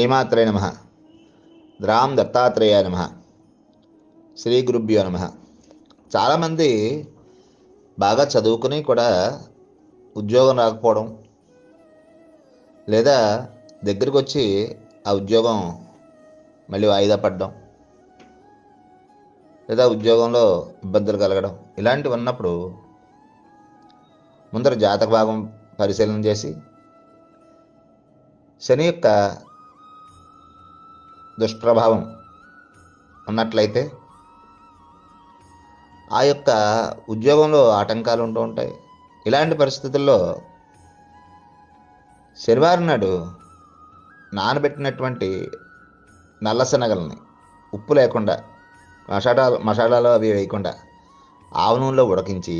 శ్రీమాత్రే నమ. రామ్ దత్తాత్రేయ నమ. శ్రీ గురుభ్యో నమ. చాలామంది బాగా చదువుకుని కూడా ఉద్యోగం రాకపోవడం లేదా దగ్గరికి వచ్చి ఆ ఉద్యోగం మళ్ళీ వాయిదా పడడం లేదా ఉద్యోగంలో ఇబ్బందులు కలగడం ఇలాంటివి ఉన్నప్పుడు ముందర జాతక భాగం పరిశీలన చేసి శని యొక్క దుష్ప్రభావం ఉన్నట్లయితే ఆ యొక్క ఉద్యోగంలో ఆటంకాలు ఉంటూ ఉంటాయి. ఇలాంటి పరిస్థితుల్లో శనివారం నాడు నానబెట్టినటువంటి నల్లశనగల్ని ఉప్పు లేకుండా మసాలా మసాలాలు అవి వేయకుండా ఆవు నూనెలో ఉడకించి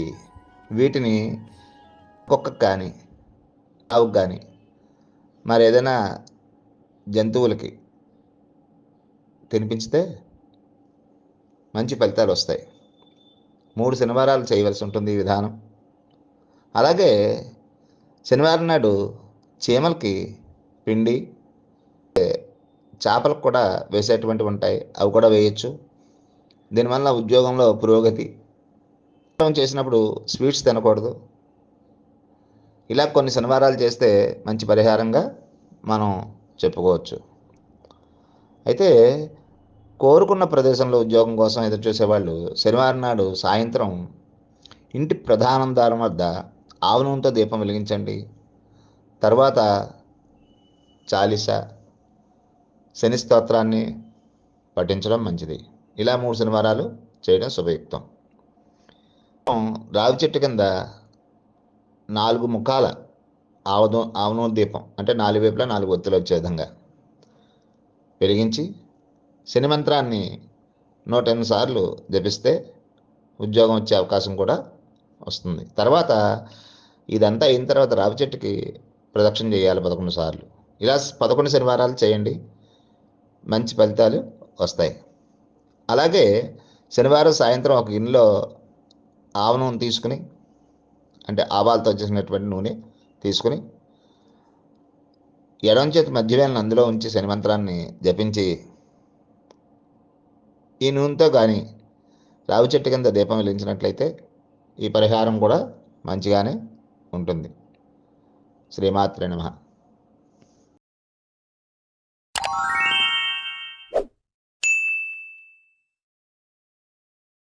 వీటిని కుక్కకు కానీ ఆవుకు కానీ మరి ఏదైనా జంతువులకి తినిపించితే మంచి ఫలితాలు వస్తాయి. మూడు శనివారాలు చేయవలసి ఉంటుంది ఈ విధానం. అలాగే శనివారం నాడు చీమలకి పిండి చేపలకు కూడా వేసేటువంటివి ఉంటాయి. అవి కూడా వేయచ్చు. దీనివల్ల ఉద్యోగంలో పురోగతి. చేసినప్పుడు స్వీట్స్ తినకూడదు. ఇలా కొన్ని శనివారాలు చేస్తే మంచి పరిహారంగా మనం చెప్పుకోవచ్చు. అయితే కోరుకున్న ప్రదేశంలో ఉద్యోగం కోసం ఎదురుచూసేవాళ్ళు శనివారం నాడు సాయంత్రం ఇంటి ప్రధానం ద్వారం వద్ద ఆవు నూనెతో దీపం వెలిగించండి. తర్వాత చాలీస శని స్తోత్రాన్ని పఠించడం మంచిది. ఇలా మూడు శనివారాలు చేయడం శుభయుక్తం. రావి చెట్టు కింద నాలుగు ముఖాల ఆవదో ఆవును దీపం అంటే నాలుగు వైపులా నాలుగు ఒత్తులు వచ్చే విధంగా వెలిగించి శని మంత్రాన్ని నూట ఎనిమిది సార్లు జపిస్తే ఉద్యోగం వచ్చే అవకాశం కూడా వస్తుంది. తర్వాత ఇదంతా అయిన తర్వాత రావి చెట్టుకి ప్రదక్షిణ చేయాలి పదకొండు సార్లు. ఇలా పదకొండు శనివారాలు చేయండి. మంచి ఫలితాలు వస్తాయి. అలాగే శనివారం సాయంత్రం ఒక గిన్నెలో ఆవ నూనె తీసుకుని అంటే ఆవాలతో చేసినటువంటి నూనె తీసుకుని ఎడం చేతి మధ్యవేళను అందులో ఉంచి శని మంత్రాన్ని జపించి ఈ నూనెతో కానీ రావి చెట్టు కింద దీపం వెలిగించినట్లయితే ఈ పరిహారం కూడా మంచిగానే ఉంటుంది. శ్రీమాత్రే నమ.